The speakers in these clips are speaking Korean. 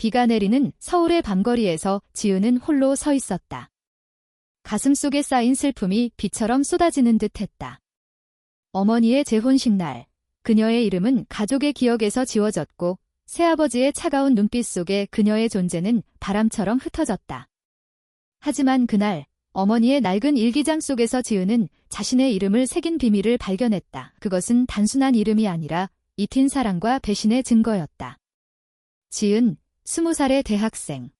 비가 내리는 서울의 밤거리에서 지은은 홀로 서 있었다. 가슴 속에 쌓인 슬픔이 비처럼 쏟아지는 듯 했다. 어머니의 재혼식 날, 그녀의 이름은 가족의 기억에서 지워졌고, 새아버지의 차가운 눈빛 속에 그녀의 존재는 바람처럼 흩어졌다. 하지만 그날, 어머니의 낡은 일기장 속에서 지은은 자신의 이름을 새긴 비밀을 발견했다. 그것은 단순한 이름이 아니라 이틴 사랑과 배신의 증거였다. 지은, 스무 살의 대학생.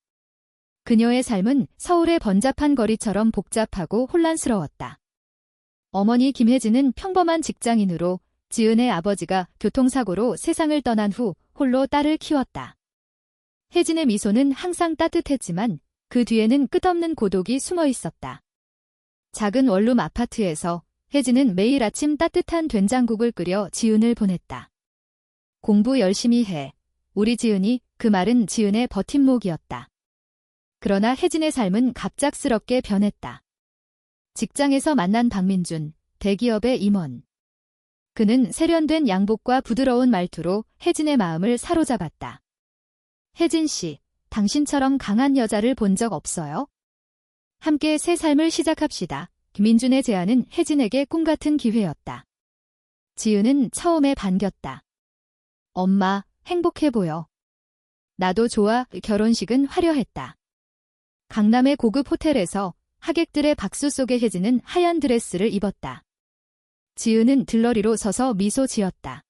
그녀의 삶은 서울의 번잡한 거리처럼 복잡하고 혼란스러웠다. 어머니 김혜진은 평범한 직장인으로 지은의 아버지가 교통사고로 세상을 떠난 후 홀로 딸을 키웠다. 혜진의 미소는 항상 따뜻했지만 그 뒤에는 끝없는 고독이 숨어 있었다. 작은 원룸 아파트에서 혜진은 매일 아침 따뜻한 된장국을 끓여 지은을 보냈다. 공부 열심히 해. 우리 지은이 그 말은 지은의 버팀목이었다. 그러나 혜진의 삶은 갑작스럽게 변했다. 직장에서 만난 박민준, 대기업의 임원. 그는 세련된 양복과 부드러운 말투로 혜진의 마음을 사로잡았다. 혜진 씨, 당신처럼 강한 여자를 본 적 없어요? 함께 새 삶을 시작합시다. 김민준의 제안은 혜진에게 꿈 같은 기회였다. 지은은 처음에 반겼다. 엄마, 행복해 보여. 나도 좋아, 결혼식은 화려했다. 강남의 고급 호텔에서 하객들의 박수 속에 혜진은 하얀 드레스를 입었다. 지은은 들러리로 서서 미소 지었다.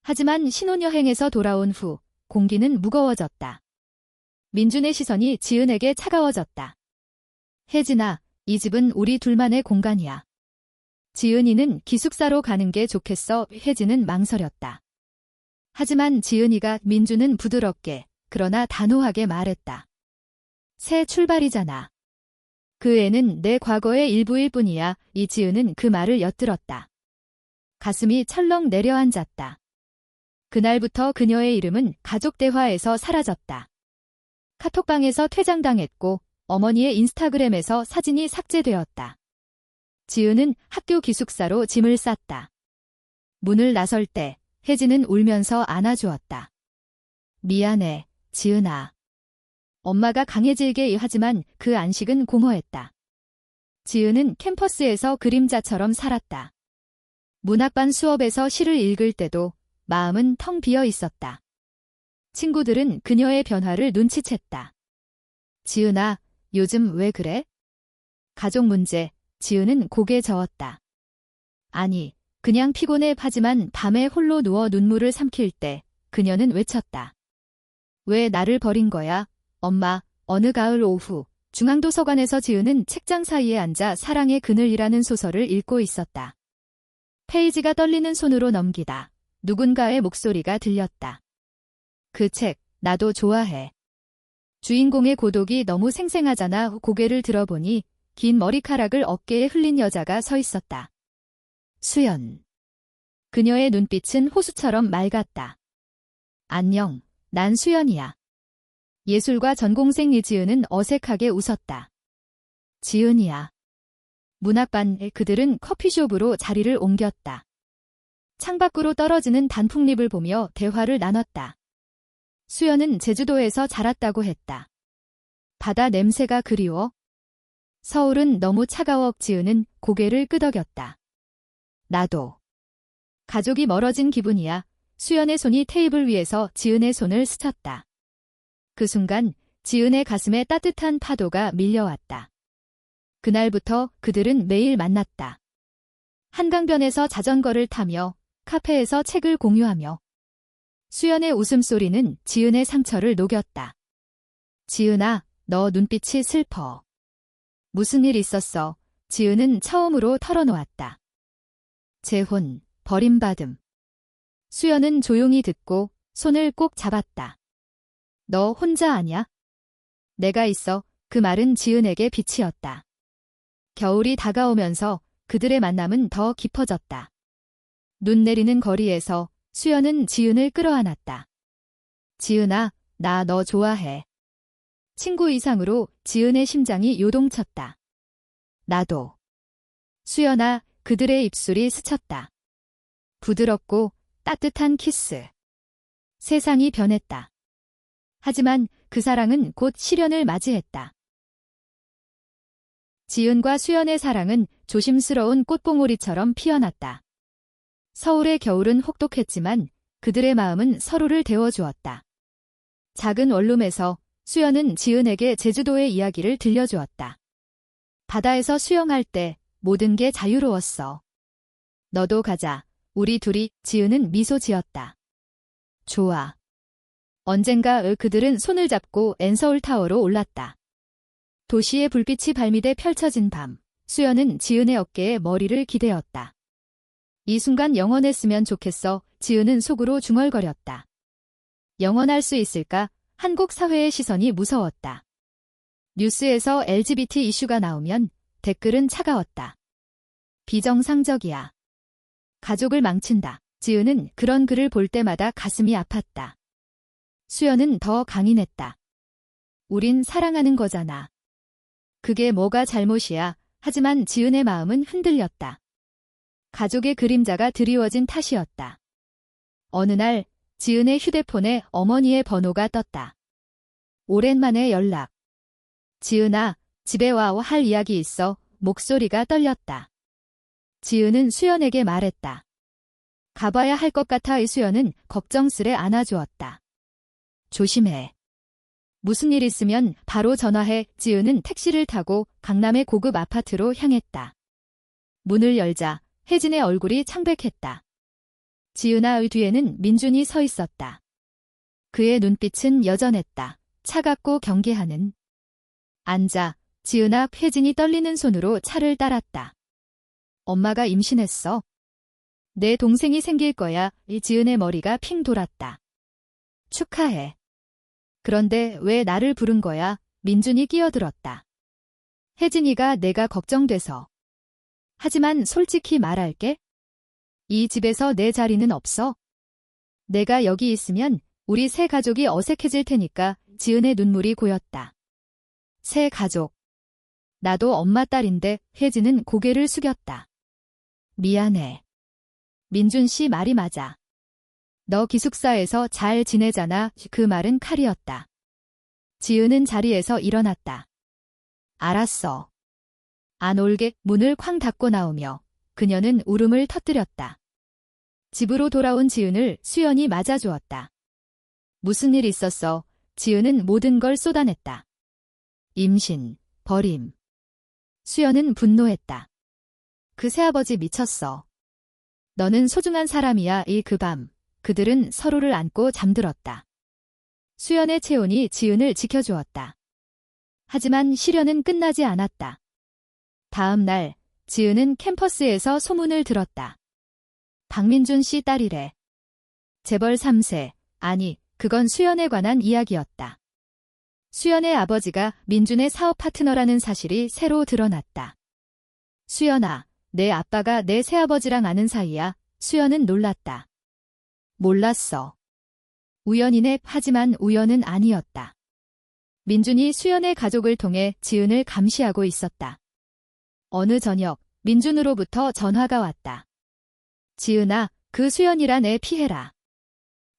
하지만 신혼여행에서 돌아온 후 공기는 무거워졌다. 민준의 시선이 지은에게 차가워졌다. 혜진아, 이 집은 우리 둘만의 공간이야. 지은이는 기숙사로 가는 게 좋겠어 혜진은 망설였다. 하지만 지은이가 민준은 부드럽게 그러나 단호하게 말했다. 새 출발이잖아. 그 애는 내 과거의 일부일 뿐이야. 이지은은 그 말을 엿들었다. 가슴이 철렁 내려앉았다. 그날부터 그녀의 이름은 가족 대화에서 사라졌다. 카톡방에서 퇴장당했고 어머니의 인스타그램에서 사진이 삭제되었다. 지은은 학교 기숙사로 짐을 쌌다. 문을 나설 때 혜진은 울면서 안아주었다. 미안해, 지은아. 엄마가 강해질게 하지만 그 안식은 공허했다. 지은은 캠퍼스에서 그림자처럼 살았다. 문학반 수업에서 시를 읽을 때도 마음은 텅 비어 있었다. 친구들은 그녀의 변화를 눈치챘다. 지은아, 요즘 왜 그래? 가족 문제, 지은은 고개 저었다. 아니, 그냥 피곤해 하지만 밤에 홀로 누워 눈물을 삼킬 때 그녀는 외쳤다. 왜 나를 버린 거야? 엄마, 어느 가을 오후 중앙도서관에서 지은은 책장 사이에 앉아 사랑의 그늘이라는 소설을 읽고 있었다. 페이지가 떨리는 손으로 넘기다 누군가의 목소리가 들렸다. 그 책, 나도 좋아해. 주인공의 고독이 너무 생생하잖아 고개를 들어보니 긴 머리카락을 어깨에 흘린 여자가 서 있었다. 수연. 그녀의 눈빛은 호수처럼 맑았다. 안녕, 난 수연이야. 예술과 전공생 이지은은 어색하게 웃었다. 지은이야. 문학반에 그들은 커피숍으로 자리를 옮겼다. 창밖으로 떨어지는 단풍잎을 보며 대화를 나눴다. 수연은 제주도에서 자랐다고 했다. 바다 냄새가 그리워? 서울은 너무 차가워 지은은 고개를 끄덕였다. 나도. 가족이 멀어진 기분이야. 수연의 손이 테이블 위에서 지은의 손을 스쳤다. 그 순간 지은의 가슴에 따뜻한 파도가 밀려왔다. 그날부터 그들은 매일 만났다. 한강변에서 자전거를 타며 카페에서 책을 공유하며 수연의 웃음소리는 지은의 상처를 녹였다. 지은아, 너 눈빛이 슬퍼. 무슨 일 있었어? 지은은 처음으로 털어놓았다. 재혼, 버림받음. 수연은 조용히 듣고 손을 꼭 잡았다. 너 혼자 아냐? 내가 있어. 그 말은 지은에게 빛이었다. 겨울이 다가오면서 그들의 만남은 더 깊어졌다. 눈 내리는 거리에서 수연은 지은을 끌어안았다. 지은아, 나 너 좋아해. 친구 이상으로 지은의 심장이 요동쳤다. 나도. 수연아, 그들의 입술이 스쳤다. 부드럽고 따뜻한 키스. 세상이 변했다. 하지만 그 사랑은 곧 시련을 맞이했다. 지은과 수연의 사랑은 조심스러운 꽃봉오리처럼 피어났다. 서울의 겨울은 혹독했지만 그들의 마음은 서로를 데워주었다. 작은 원룸에서 수연은 지은에게 제주도의 이야기를 들려주었다. 바다에서 수영할 때 모든 게 자유로웠어. 너도 가자. 우리 둘이 지은은 미소 지었다. 좋아. 언젠가 그들은 손을 잡고 엔서울 타워로 올랐다. 도시의 불빛이 발밑에 펼쳐진 밤, 수연은 지은의 어깨에 머리를 기대었다. 이 순간 영원했으면 좋겠어 지은은 속으로 중얼거렸다. 영원할 수 있을까? 한국 사회의 시선이 무서웠다. 뉴스에서 LGBT 이슈가 나오면 댓글은 차가웠다. 비정상적이야. 가족을 망친다. 지은은 그런 글을 볼 때마다 가슴이 아팠다. 수연은 더 강인했다. 우린 사랑하는 거잖아. 그게 뭐가 잘못이야. 하지만 지은의 마음은 흔들렸다. 가족의 그림자가 드리워진 탓이었다. 어느 날 지은의 휴대폰에 어머니의 번호가 떴다. 오랜만에 연락. 지은아, 집에 와 할 이야기 있어. 목소리가 떨렸다. 지은은 수연에게 말했다. 가봐야 할 것 같아 이 수연은 걱정스레 안아주었다. 조심해. 무슨 일 있으면 바로 전화해 지은은 택시를 타고 강남의 고급 아파트로 향했다. 문을 열자 혜진의 얼굴이 창백했다. 지은아의 뒤에는 민준이 서 있었다. 그의 눈빛은 여전했다. 차갑고 경계하는. 앉아 지은아 혜진이 떨리는 손으로 차를 따랐다. 엄마가 임신했어. 내 동생이 생길 거야. 이 지은의 머리가 핑 돌았다. 축하해. 그런데 왜 나를 부른 거야? 민준이 끼어들었다. 혜진이가 내가 걱정돼서. 하지만 솔직히 말할게. 이 집에서 내 자리는 없어. 내가 여기 있으면 우리 새 가족이 어색해질 테니까 지은의 눈물이 고였다. 새 가족. 나도 엄마 딸인데 혜진은 고개를 숙였다. 미안해. 민준 씨 말이 맞아. 너 기숙사에서 잘 지내잖아. 그 말은 칼이었다. 지은은 자리에서 일어났다. 알았어. 안 올게 문을 쾅 닫고 나오며 그녀는 울음을 터뜨렸다. 집으로 돌아온 지은을 수연이 맞아주었다. 무슨 일 있었어? 지은은 모든 걸 쏟아냈다. 임신, 버림. 수연은 분노했다. 그 새아버지 미쳤어. 너는 소중한 사람이야 이그 밤. 그들은 서로를 안고 잠들었다. 수연의 체온이 지은을 지켜주었다. 하지만 시련은 끝나지 않았다. 다음 날 지은은 캠퍼스에서 소문을 들었다. 박민준 씨 딸이래. 재벌 3세, 아니, 그건 수연에 관한 이야기였다. 수연의 아버지가 민준의 사업 파트너라는 사실이 새로 드러났다. 수연아, 내 아빠가 내 새아버지랑 아는 사이야. 수연은 놀랐다. 몰랐어. 우연이네 하지만 우연은 아니었다. 민준이 수연의 가족을 통해 지은을 감시하고 있었다. 어느 저녁 민준으로부터 전화가 왔다. 지은아, 그 수연이란 애 피해라.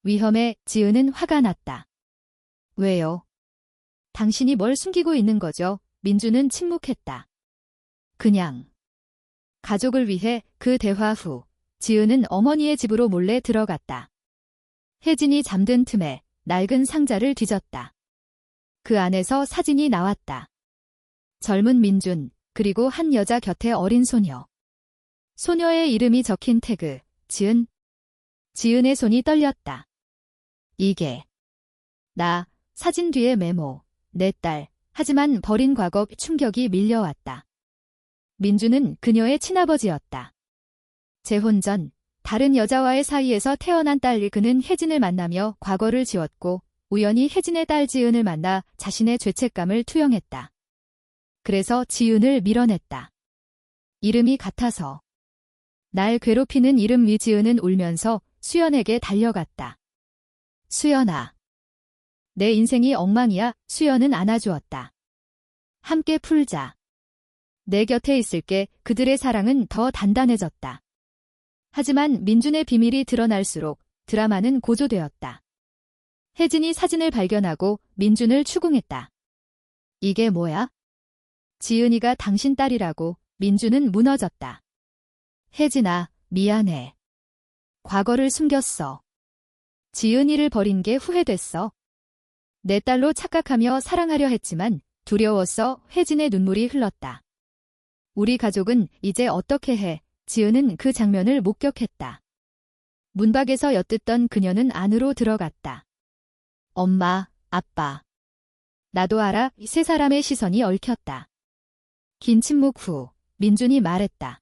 위험해 지은은 화가 났다. 왜요? 당신이 뭘 숨기고 있는 거죠? 민준은 침묵했다. 그냥. 가족을 위해 그 대화 후 지은은 어머니의 집으로 몰래 들어갔다. 혜진이 잠든 틈에 낡은 상자를 뒤졌다. 그 안에서 사진이 나왔다. 젊은 민준, 그리고 한 여자 곁에 어린 소녀. 소녀의 이름이 적힌 태그, 지은. 지은의 손이 떨렸다. 이게. 나, 사진 뒤에 메모, 내 딸, 하지만 버린 과거 충격이 밀려왔다. 민주는 그녀의 친아버지였다. 재혼 전 다른 여자와의 사이에서 태어난 딸 그는 혜진을 만나며 과거를 지웠고 우연히 혜진의 딸 지은을 만나 자신의 죄책감을 투영했다. 그래서 지은을 밀어냈다. 이름이 같아서. 날 괴롭히는 이름 위지은은 울면서 수연에게 달려갔다. 수연아. 내 인생이 엉망이야. 수연은 안아주었다. 함께 풀자. 내 곁에 있을게 그들의 사랑은 더 단단해졌다. 하지만 민준의 비밀이 드러날수록 드라마는 고조되었다. 혜진이 사진을 발견하고 민준을 추궁했다. 이게 뭐야? 지은이가 당신 딸이라고 민준은 무너졌다. 혜진아, 미안해. 과거를 숨겼어. 지은이를 버린 게 후회됐어. 내 딸로 착각하며 사랑하려 했지만 두려웠어 혜진의 눈물이 흘렀다. 우리 가족은 이제 어떻게 해? 지은은 그 장면을 목격했다. 문밖에서 엿듣던 그녀는 안으로 들어갔다. 엄마, 아빠. 나도 알아 세 사람의 시선이 얽혔다. 긴 침묵 후 민준이 말했다.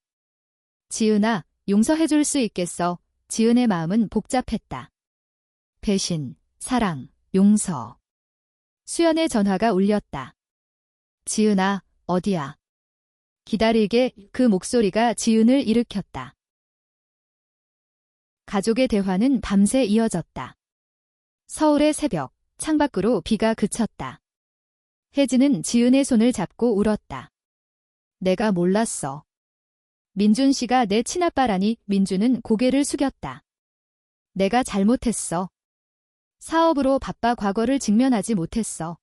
지은아, 용서해줄 수 있겠어. 지은의 마음은 복잡했다. 배신, 사랑, 용서. 수연의 전화가 울렸다. 지은아, 어디야? 기다리게 그 목소리가 지은을 일으켰다. 가족의 대화는 밤새 이어졌다. 서울의 새벽, 창밖으로 비가 그쳤다. 혜진은 지은의 손을 잡고 울었다. 내가 몰랐어. 민준 씨가 내 친아빠라니 민준은 고개를 숙였다. 내가 잘못했어. 사업으로 바빠 과거를 직면하지 못했어.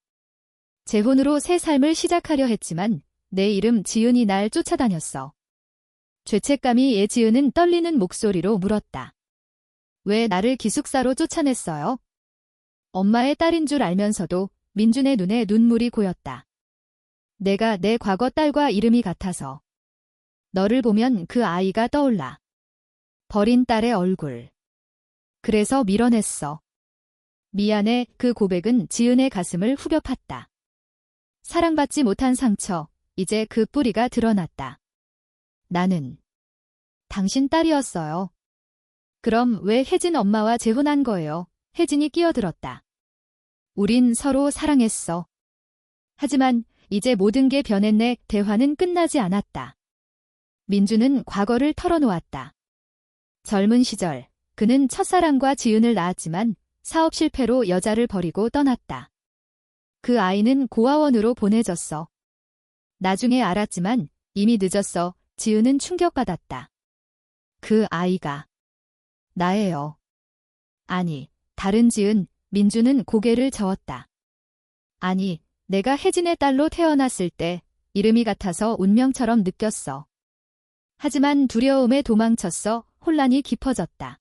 재혼으로 새 삶을 시작하려 했지만 내 이름 지은이 날 쫓아다녔어. 죄책감이 예 지은은 떨리는 목소리로 물었다. 왜 나를 기숙사로 쫓아냈어요? 엄마의 딸인 줄 알면서도 민준의 눈에 눈물이 고였다. 내가 내 과거 딸과 이름이 같아서. 너를 보면 그 아이가 떠올라. 버린 딸의 얼굴. 그래서 밀어냈어. 미안해 그 고백은 지은의 가슴을 후벼 팠다. 사랑받지 못한 상처, 이제 그 뿌리가 드러났다. 나는 당신 딸이었어요. 그럼 왜 혜진 엄마와 재혼한 거예요? 혜진이 끼어들었다. 우린 서로 사랑했어. 하지만 이제 모든 게 변했네. 대화는 끝나지 않았다. 민주는 과거를 털어놓았다. 젊은 시절 그는 첫사랑과 지은을 낳았지만 사업 실패로 여자를 버리고 떠났다. 그 아이는 고아원으로 보내졌어. 나중에 알았지만 이미 늦었어. 지은은 충격받았다. 그 아이가 나예요. 아니, 다른 지은, 민주는 고개를 저었다. 아니, 내가 혜진의 딸로 태어났을 때 이름이 같아서 운명처럼 느꼈어. 하지만 두려움에 도망쳤어 혼란이 깊어졌다.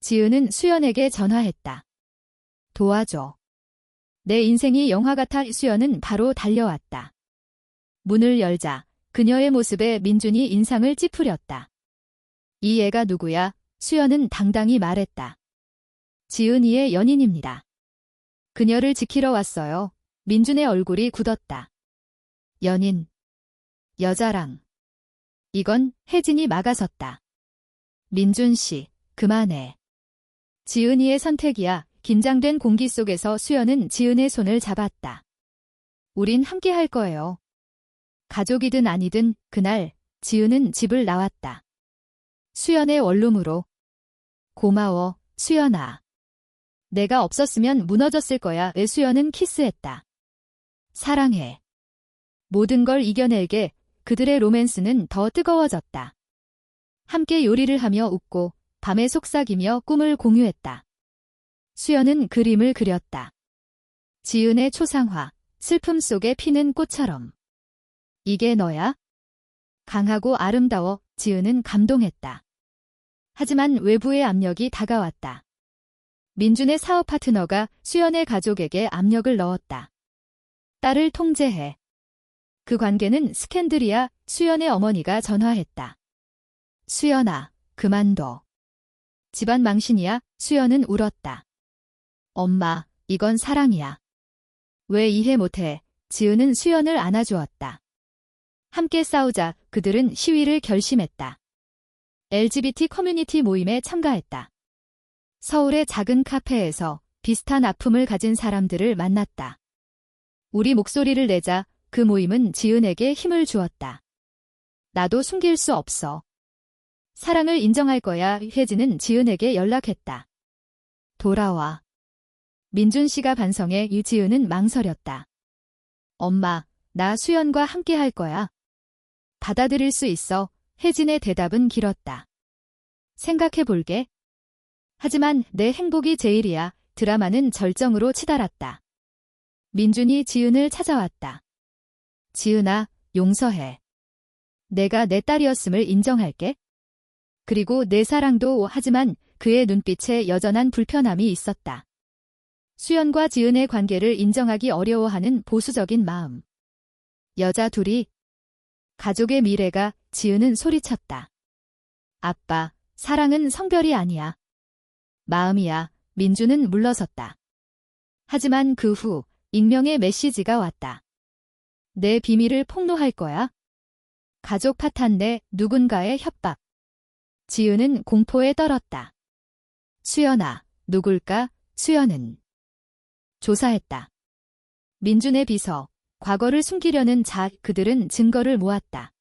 지은은 수연에게 전화했다. 도와줘. 내 인생이 영화 같아 수연은 바로 달려왔다. 문을 열자 그녀의 모습에 민준이 인상을 찌푸렸다. 이 애가 누구야? 수연은 당당히 말했다. 지은이의 연인입니다. 그녀를 지키러 왔어요. 민준의 얼굴이 굳었다. 연인. 여자랑. 이건 혜진이 막아섰다. 민준 씨, 그만해. 지은이의 선택이야. 긴장된 공기 속에서 수연은 지은의 손을 잡았다. 우린 함께 할 거예요. 가족이든 아니든 그날 지은은 집을 나왔다. 수연의 원룸으로. 고마워, 수연아. 내가 없었으면 무너졌을 거야. 수연은 키스했다. 사랑해. 모든 걸 이겨내게 그들의 로맨스는 더 뜨거워졌다. 함께 요리를 하며 웃고 밤에 속삭이며 꿈을 공유했다. 수연은 그림을 그렸다. 지은의 초상화, 슬픔 속에 피는 꽃처럼. 이게 너야? 강하고 아름다워 지은은 감동했다. 하지만 외부의 압력이 다가왔다. 민준의 사업 파트너가 수연의 가족에게 압력을 넣었다. 딸을 통제해. 그 관계는 스캔들이야 수연의 어머니가 전화했다. 수연아, 그만둬. 집안 망신이야 수연은 울었다. 엄마, 이건 사랑이야. 왜 이해 못해? 지은은 수연을 안아주었다. 함께 싸우자 그들은 시위를 결심했다. LGBT 커뮤니티 모임에 참가했다. 서울의 작은 카페에서 비슷한 아픔을 가진 사람들을 만났다. 우리 목소리를 내자 그 모임은 지은에게 힘을 주었다. 나도 숨길 수 없어. 사랑을 인정할 거야. 혜진은 지은에게 연락했다. 돌아와. 민준 씨가 반성해 유지은은 망설였다. 엄마, 나 수연과 함께 할 거야. 받아들일 수 있어. 혜진의 대답은 길었다. 생각해 볼게. 하지만 내 행복이 제일이야. 드라마는 절정으로 치달았다. 민준이 지은을 찾아왔다. 지은아, 용서해. 내가 내 딸이었음을 인정할게. 그리고 내 사랑도 하지만 그의 눈빛에 여전한 불편함이 있었다. 수연과 지은의 관계를 인정하기 어려워하는 보수적인 마음. 여자 둘이 가족의 미래가 지은은 소리쳤다. 아빠, 사랑은 성별이 아니야. 마음이야. 민주는 물러섰다. 하지만 그 후 익명의 메시지가 왔다. 내 비밀을 폭로할 거야. 가족 파탄 내 누군가의 협박. 지은은 공포에 떨었다. 수연아, 누굴까? 수연은 조사했다. 민준의 비서, 과거를 숨기려는 자, 그들은 증거를 모았다.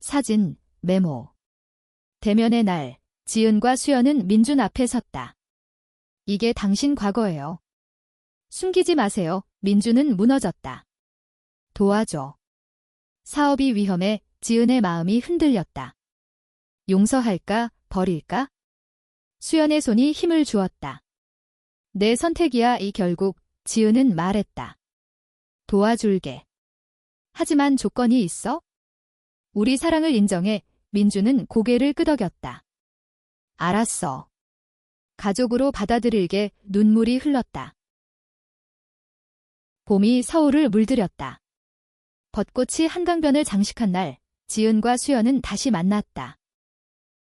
사진, 메모. 대면의 날, 지은과 수연은 민준 앞에 섰다. 이게 당신 과거예요. 숨기지 마세요. 민준은 무너졌다. 도와줘. 사업이 위험해 지은의 마음이 흔들렸다. 용서할까, 버릴까? 수연의 손이 힘을 주었다. 내 선택이야 이 결국 지은은 말했다. 도와줄게. 하지만 조건이 있어? 우리 사랑을 인정해 민주는 고개를 끄덕였다. 알았어. 가족으로 받아들일게 눈물이 흘렀다. 봄이 서울을 물들였다. 벚꽃이 한강변을 장식한 날, 지은과 수연은 다시 만났다.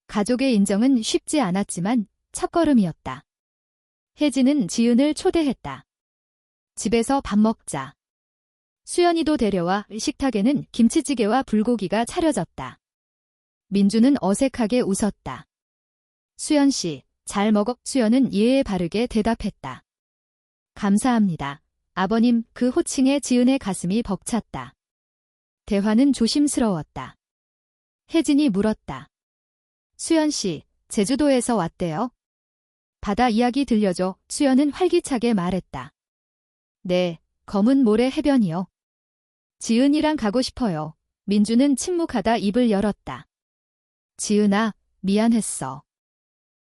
가족의 인정은 쉽지 않았지만 첫걸음이었다. 혜진은 지은을 초대했다. 집에서 밥 먹자. 수연이도 데려와 식탁에는 김치찌개와 불고기가 차려졌다. 민주는 어색하게 웃었다. 수연 씨, 잘 먹어. 수연은 예에 바르게 대답했다. 감사합니다. 아버님 그 호칭에 지은의 가슴이 벅찼다. 대화는 조심스러웠다. 혜진이 물었다. 수연 씨, 제주도에서 왔대요. 바다 이야기 들려줘. 수연은 활기차게 말했다. 네, 검은 모래 해변이요. 지은이랑 가고 싶어요. 민주는 침묵하다 입을 열었다. 지은아, 미안했어.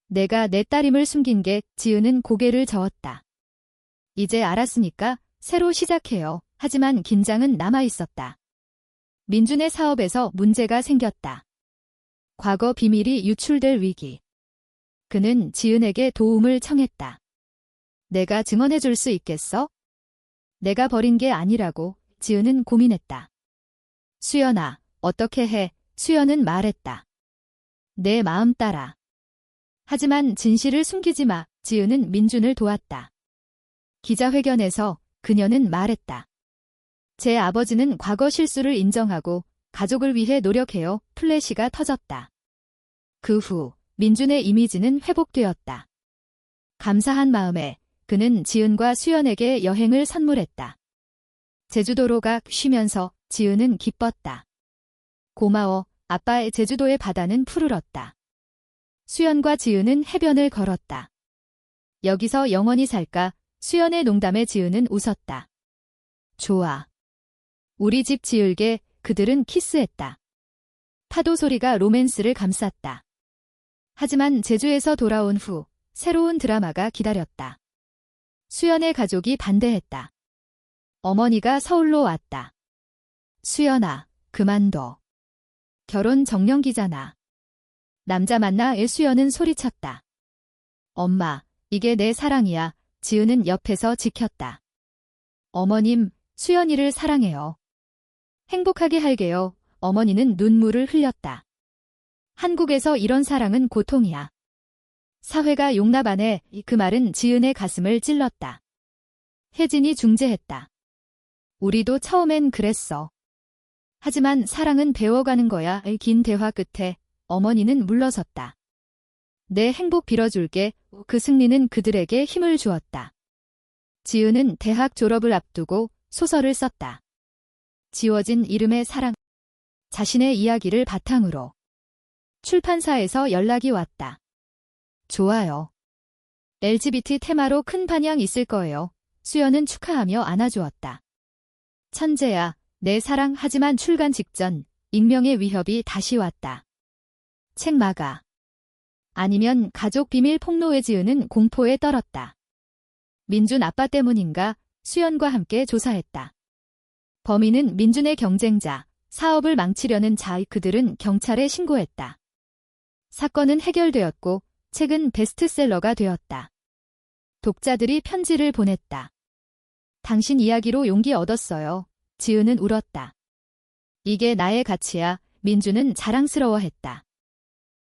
내가 내 딸임을 숨긴 게 지은은 고개를 저었다. 이제 알았으니까 새로 시작해요. 하지만 긴장은 남아 있었다. 민준의 사업에서 문제가 생겼다. 과거 비밀이 유출될 위기. 그는 지은에게 도움을 청했다. 내가 증언해 줄 수 있겠어? 내가 버린 게 아니라고 지은은 고민했다. 수연아, 어떻게 해? 수연은 말했다. 내 마음 따라. 하지만 진실을 숨기지 마. 지은은 민준을 도왔다. 기자회견에서 그녀는 말했다. 제 아버지는 과거 실수를 인정하고 가족을 위해 노력해요. 플래시가 터졌다. 그 후 민준의 이미지는 회복되었다. 감사한 마음에 그는 지은과 수연에게 여행을 선물했다. 제주도로 가 쉬면서 지은은 기뻤다. 고마워. 아빠의 제주도의 바다는 푸르렀다. 수연과 지은은 해변을 걸었다. 여기서 영원히 살까? 수연의 농담에 지은은 웃었다. 좋아. 우리 집 지을게 그들은 키스했다. 파도 소리가 로맨스를 감쌌다. 하지만 제주에서 돌아온 후 새로운 드라마가 기다렸다. 수연의 가족이 반대했다. 어머니가 서울로 왔다. 수연아, 그만둬. 결혼 정년기잖아. 남자 만나 애수연은 소리쳤다. 엄마, 이게 내 사랑이야. 지은은 옆에서 지켰다. 어머님, 수연이를 사랑해요. 행복하게 할게요. 어머니는 눈물을 흘렸다. 한국에서 이런 사랑은 고통이야. 사회가 용납 안 해. 그 말은 지은의 가슴을 찔렀다. 혜진이 중재했다. 우리도 처음엔 그랬어. 하지만 사랑은 배워가는 거야. 긴 대화 끝에 어머니는 물러섰다. 내 행복 빌어줄게. 그 승리는 그들에게 힘을 주었다. 지은은 대학 졸업을 앞두고 소설을 썼다. 지워진 이름의 사랑. 자신의 이야기를 바탕으로. 출판사에서 연락이 왔다. 좋아요. LGBT 테마로 큰 반향 있을 거예요. 수연은 축하하며 안아주었다. 천재야, 내 사랑 하지만 출간 직전 익명의 위협이 다시 왔다. 책 마가. 아니면 가족 비밀 폭로에 지으는 공포에 떨었다. 민준 아빠 때문인가 수연과 함께 조사했다. 범인은 민준의 경쟁자, 사업을 망치려는 자 그들은 경찰에 신고했다. 사건은 해결되었고 책은 베스트셀러가 되었다. 독자들이 편지를 보냈다. 당신 이야기로 용기 얻었어요. 지은은 울었다. 이게 나의 가치야. 민주는 자랑스러워했다.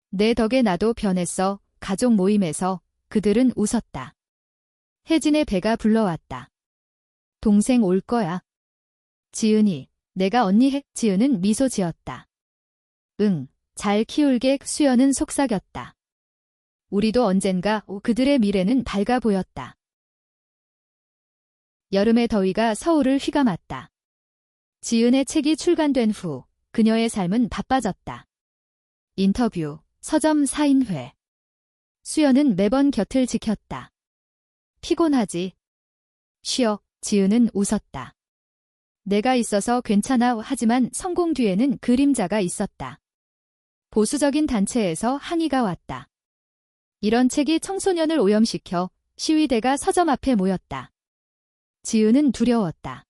내 덕에 나도 변했어. 가족 모임에서 그들은 웃었다. 혜진의 배가 불러왔다. 동생 올 거야. 지은이, 내가 언니 해. 지은은 미소 지었다. 응, 잘 키울게 수연은 속삭였다. 우리도 언젠가 그들의 미래는 밝아 보였다. 여름의 더위가 서울을 휘감았다. 지은의 책이 출간된 후 그녀의 삶은 바빠졌다. 인터뷰, 서점 사인회. 수연은 매번 곁을 지켰다. 피곤하지? 쉬어, 지은은 웃었다. 내가 있어서 괜찮아 하지만 성공 뒤에는 그림자가 있었다. 보수적인 단체에서 항의가 왔다. 이런 책이 청소년을 오염시켜 시위대가 서점 앞에 모였다. 지은은 두려웠다.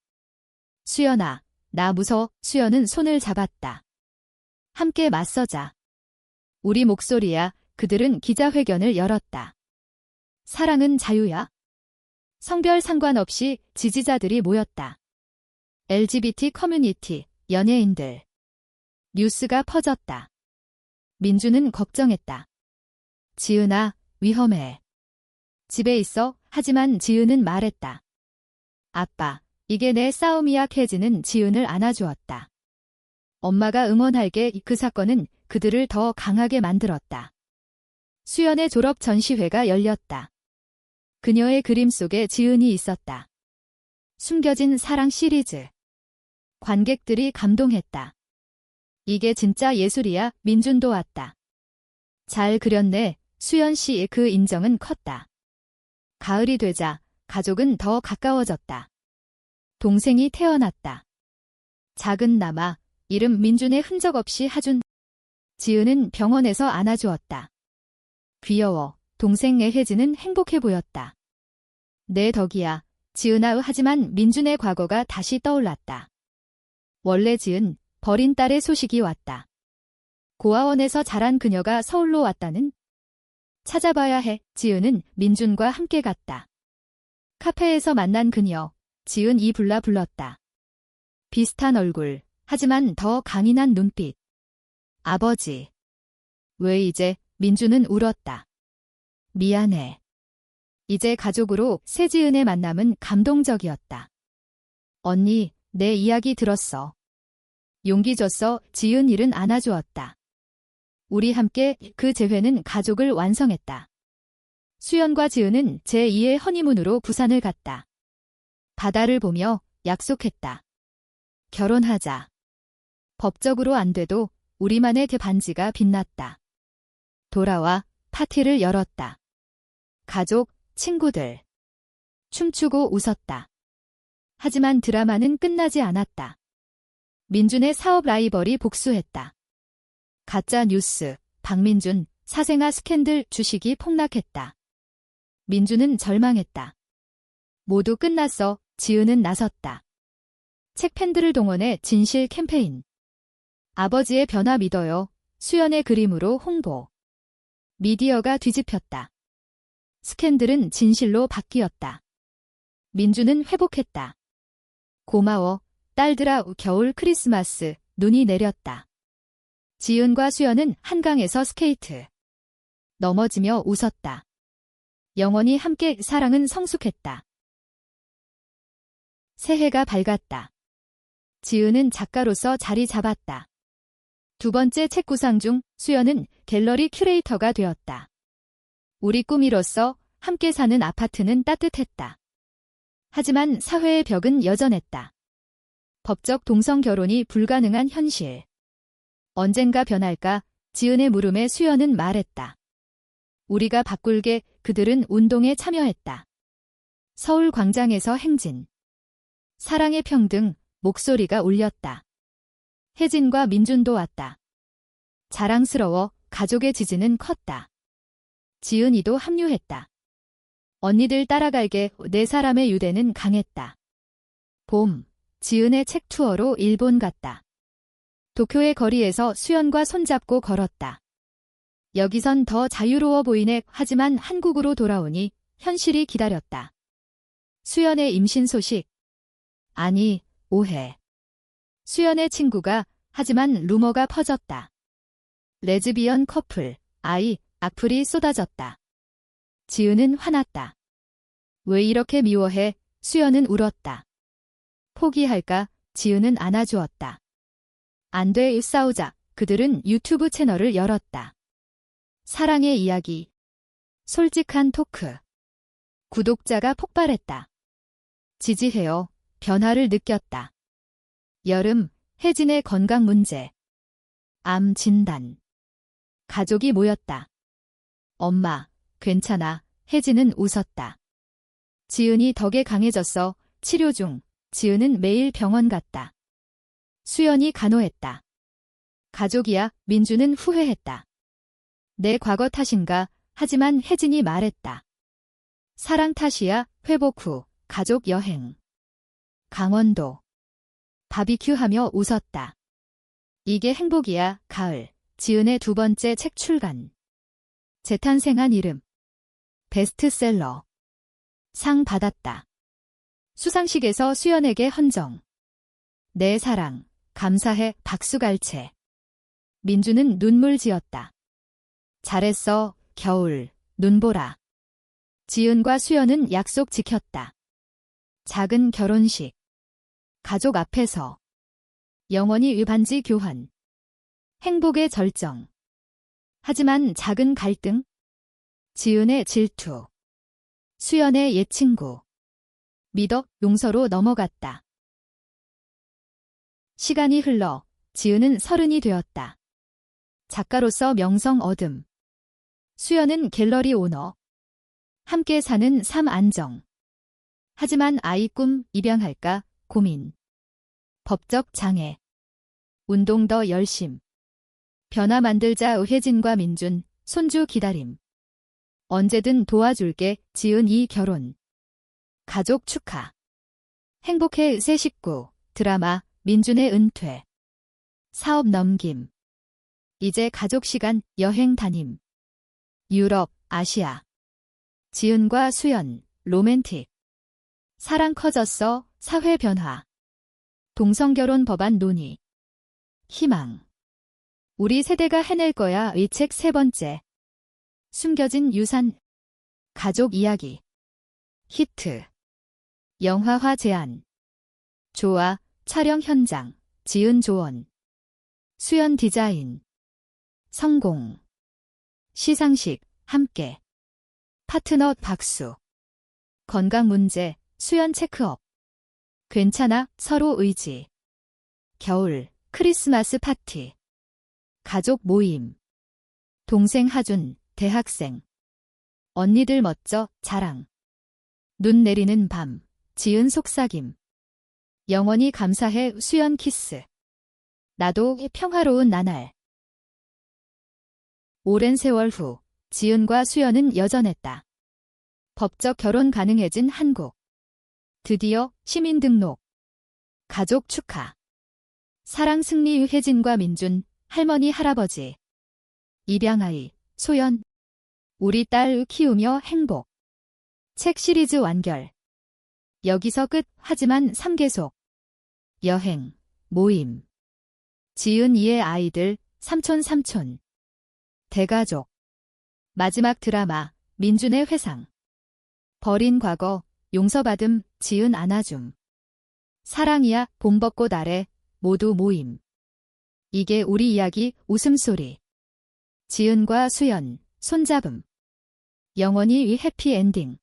수연아, 나 무서. 수연은 손을 잡았다. 함께 맞서자. 우리 목소리야. 그들은 기자회견을 열었다. 사랑은 자유야. 성별 상관없이 지지자들이 모였다. LGBT 커뮤니티, 연예인들. 뉴스가 퍼졌다. 민주는 걱정했다. 지은아, 위험해. 집에 있어. 하지만 지은은 말했다. 아빠, 이게 내 싸움이야. 캐지는 지은을 안아주었다. 엄마가 응원할게. 그 사건은 그들을 더 강하게 만들었다. 수연의 졸업 전시회가 열렸다. 그녀의 그림 속에 지은이 있었다. 숨겨진 사랑 시리즈. 관객들이 감동했다. 이게 진짜 예술이야. 민준도 왔다. 잘 그렸네. 수연 씨의 그 인정은 컸다. 가을이 되자 가족은 더 가까워졌다. 동생이 태어났다. 작은 남아 이름 민준의 흔적 없이 하준 지은은 병원에서 안아주었다. 귀여워 동생 애혜진은 행복해 보였다. 내 덕이야 지은아 하지만 민준의 과거가 다시 떠올랐다. 원래 지은 버린 딸의 소식이 왔다. 고아원에서 자란 그녀가 서울로 왔다는 찾아봐야 해. 지은은 민준과 함께 갔다. 카페에서 만난 그녀. 지은 이 불라 불렀다. 비슷한 얼굴. 하지만 더 강인한 눈빛. 아버지. 왜 이제 민준은 울었다. 미안해. 이제 가족으로 세지은의 만남은 감동적이었다. 언니, 내 이야기 들었어. 용기 줬어. 지은 일은 안아주었다. 우리 함께 그 재회는 가족을 완성했다. 수연과 지은은 제2의 허니문으로 부산을 갔다. 바다를 보며 약속했다. 결혼하자. 법적으로 안 돼도 우리만의 대반지가 빛났다. 돌아와 파티를 열었다. 가족, 친구들. 춤추고 웃었다. 하지만 드라마는 끝나지 않았다. 민준의 사업 라이벌이 복수했다. 가짜 뉴스, 박민준, 사생아 스캔들 주식이 폭락했다. 민준은 절망했다. 모두 끝났어. 지은은 나섰다. 책 팬들을 동원해 진실 캠페인. 아버지의 변화 믿어요. 수연의 그림으로 홍보. 미디어가 뒤집혔다. 스캔들은 진실로 바뀌었다. 민주는 회복했다. 고마워. 딸들아 겨울 크리스마스 눈이 내렸다. 지은과 수연은 한강에서 스케이트. 넘어지며 웃었다. 영원히 함께 사랑은 성숙했다. 새해가 밝았다. 지은은 작가로서 자리 잡았다. 두 번째 책 구상 중 수연은 갤러리 큐레이터가 되었다. 우리 꿈이로서 함께 사는 아파트는 따뜻했다. 하지만 사회의 벽은 여전했다. 법적 동성 결혼이 불가능한 현실. 언젠가 변할까 지은의 물음에 수연은 말했다. 우리가 바꿀게 그들은 운동에 참여했다. 서울 광장에서 행진. 사랑의 평등 목소리가 울렸다. 혜진과 민준도 왔다. 자랑스러워 가족의 지지는 컸다. 지은이도 합류했다. 언니들 따라갈게 네 사람의 유대는 강했다. 봄, 지은의 책 투어로 일본 갔다. 도쿄의 거리에서 수연과 손잡고 걸었다. 여기선 더 자유로워 보이네 하지만 한국으로 돌아오니 현실이 기다렸다. 수연의 임신 소식. 아니, 오해. 수연의 친구가 하지만 루머가 퍼졌다. 레즈비언 커플, 아이, 악플이 쏟아졌다. 지은은 화났다. 왜 이렇게 미워해? 수연은 울었다. 포기할까? 지은은 안아주었다. 안 돼, 싸우자. 그들은 유튜브 채널을 열었다. 사랑의 이야기. 솔직한 토크. 구독자가 폭발했다. 지지해요. 변화를 느꼈다. 여름, 혜진의 건강 문제. 암 진단. 가족이 모였다. 엄마, 괜찮아. 혜진은 웃었다. 지은이 덕에 강해졌어. 치료 중. 지은은 매일 병원 갔다. 수연이 간호했다. 가족이야. 민주는 후회했다. 내 과거 탓인가? 하지만 혜진이 말했다. 사랑 탓이야. 회복 후. 가족 여행. 강원도. 바비큐 하며 웃었다. 이게 행복이야, 가을. 지은의 두 번째 책 출간. 재탄생한 이름. 베스트셀러. 상 받았다. 수상식에서 수연에게 헌정. 내 사랑, 감사해, 박수갈채. 민주는 눈물 지었다. 잘했어, 겨울, 눈보라. 지은과 수연은 약속 지켰다. 작은 결혼식. 가족 앞에서. 영원히 위반지 교환. 행복의 절정. 하지만 작은 갈등? 지은의 질투. 수연의 옛 친구. 미덕 용서로 넘어갔다. 시간이 흘러 지은은 서른이 되었다. 작가로서 명성 얻음. 수연은 갤러리 오너. 함께 사는 삶 안정. 하지만 아이 꿈 입양할까 고민. 법적 장애. 운동 더 열심. 변화 만들자 의혜진과 민준, 손주 기다림. 언제든 도와줄게, 지은 이 결혼. 가족 축하. 행복해 새 식구, 드라마, 민준의 은퇴. 사업 넘김. 이제 가족 시간, 여행 다님. 유럽, 아시아. 지은과 수연, 로맨틱. 사랑 커졌어, 사회 변화. 동성결혼 법안 논의. 희망. 우리 세대가 해낼 거야 이책세 번째. 숨겨진 유산. 가족 이야기. 히트. 영화화 제안. 조화, 촬영 현장. 지은 조언. 수연 디자인. 성공. 시상식, 함께. 파트너 박수. 건강 문제, 수연 체크업. 괜찮아, 서로 의지. 겨울, 크리스마스 파티. 가족 모임. 동생 하준, 대학생. 언니들 멋져, 자랑. 눈 내리는 밤, 지은 속삭임. 영원히 감사해, 수연 키스. 나도 평화로운 나날. 오랜 세월 후, 지은과 수연은 여전했다. 법적 결혼 가능해진 한국. 드디어 시민 등록. 가족 축하. 사랑 승리 혜진과 민준, 할머니 할아버지. 입양아이, 소연. 우리 딸 키우며 행복. 책 시리즈 완결. 여기서 끝, 하지만 3계속. 여행, 모임. 지은 이의 아이들, 삼촌 삼촌. 대가족. 마지막 드라마, 민준의 회상. 버린 과거, 용서받음, 지은 안아줌. 사랑이야, 봄벚꽃 아래, 모두 모임. 이게 우리 이야기 웃음소리. 지은과 수연, 손잡음. 영원히 위 해피엔딩.